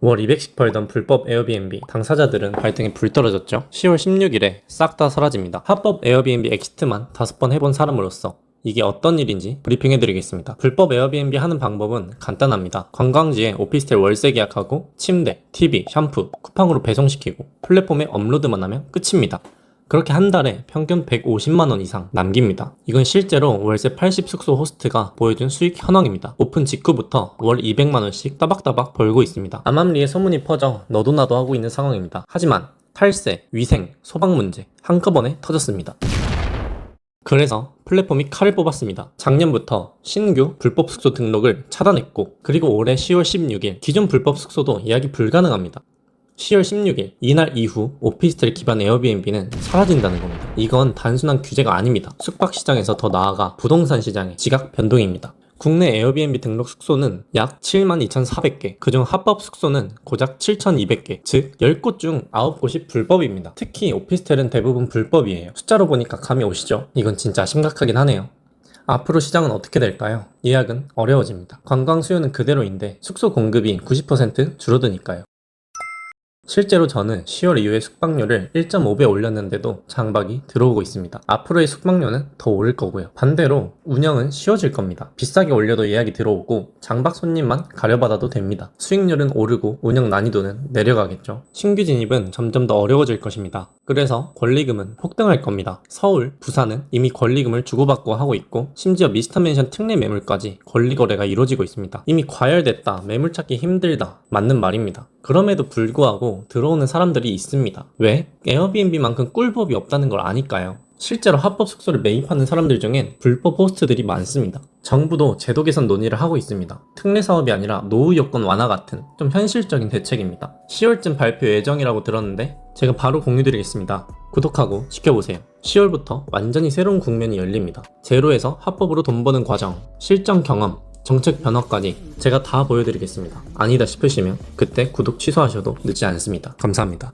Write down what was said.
월 200씩 벌던 불법 에어비앤비 당사자들은 발등에 불 떨어졌죠. 10월 16일에 싹 다 사라집니다. 합법 에어비앤비 엑시트만 다섯 번 해본 사람으로서 이게 어떤 일인지 브리핑해드리겠습니다. 불법 에어비앤비 하는 방법은 간단합니다. 관광지에 오피스텔 월세 계약하고 침대, TV, 샴푸, 쿠팡으로 배송시키고 플랫폼에 업로드만 하면 끝입니다. 그렇게 한 달에 평균 150만원 이상 남깁니다. 이건 실제로 월세 80 숙소 호스트가 보여준 수익 현황입니다. 오픈 직후부터 월 200만원씩 따박따박 벌고 있습니다. 암암리에 소문이 퍼져 너도 나도 하고 있는 상황입니다. 하지만 탈세, 위생, 소방 문제 한꺼번에 터졌습니다. 그래서 플랫폼이 칼을 뽑았습니다. 작년부터 신규 불법 숙소 등록을 차단했고, 그리고 올해 10월 16일 기존 불법 숙소도 예약이 불가능합니다. 10월 16일 이날 이후 오피스텔 기반 에어비앤비는 사라진다는 겁니다. 이건 단순한 규제가 아닙니다. 숙박 시장에서 더 나아가 부동산 시장의 지각 변동입니다. 국내 에어비앤비 등록 숙소는 약 72,400개, 그중 합법 숙소는 고작 7,200개, 즉 10곳 중 9곳이 불법입니다. 특히 오피스텔은 대부분 불법이에요. 숫자로 보니까 감이 오시죠? 이건 진짜 심각하긴 하네요. 앞으로 시장은 어떻게 될까요? 예약은 어려워집니다. 관광 수요는 그대로인데 숙소 공급이 90% 줄어드니까요. 실제로 저는 10월 이후에 숙박료를 1.5배 올렸는데도 장박이 들어오고 있습니다. 앞으로의 숙박료는 더 오를 거고요. 반대로 운영은 쉬워질 겁니다. 비싸게 올려도 예약이 들어오고 장박 손님만 가려받아도 됩니다. 수익률은 오르고 운영 난이도는 내려가겠죠. 신규 진입은 점점 더 어려워질 것입니다. 그래서 권리금은 폭등할 겁니다. 서울, 부산은 이미 권리금을 주고받고 하고 있고 심지어 미스터맨션 특례 매물까지 권리 거래가 이루어지고 있습니다. 이미 과열됐다, 매물 찾기 힘들다, 맞는 말입니다. 그럼에도 불구하고 들어오는 사람들이 있습니다. 왜? 에어비앤비만큼 꿀법이 없다는 걸 아니까요. 실제로 합법 숙소를 매입하는 사람들 중엔 불법 호스트들이 많습니다. 정부도 제도 개선 논의를 하고 있습니다. 특례 사업이 아니라 노후 여건 완화 같은 좀 현실적인 대책입니다. 10월쯤 발표 예정이라고 들었는데 제가 바로 공유드리겠습니다. 구독하고 지켜보세요. 10월부터 완전히 새로운 국면이 열립니다. 제로에서 합법으로 돈 버는 과정, 실전 경험, 정책 변화까지 제가 다 보여드리겠습니다. 아니다 싶으시면 그때 구독 취소하셔도 늦지 않습니다. 감사합니다.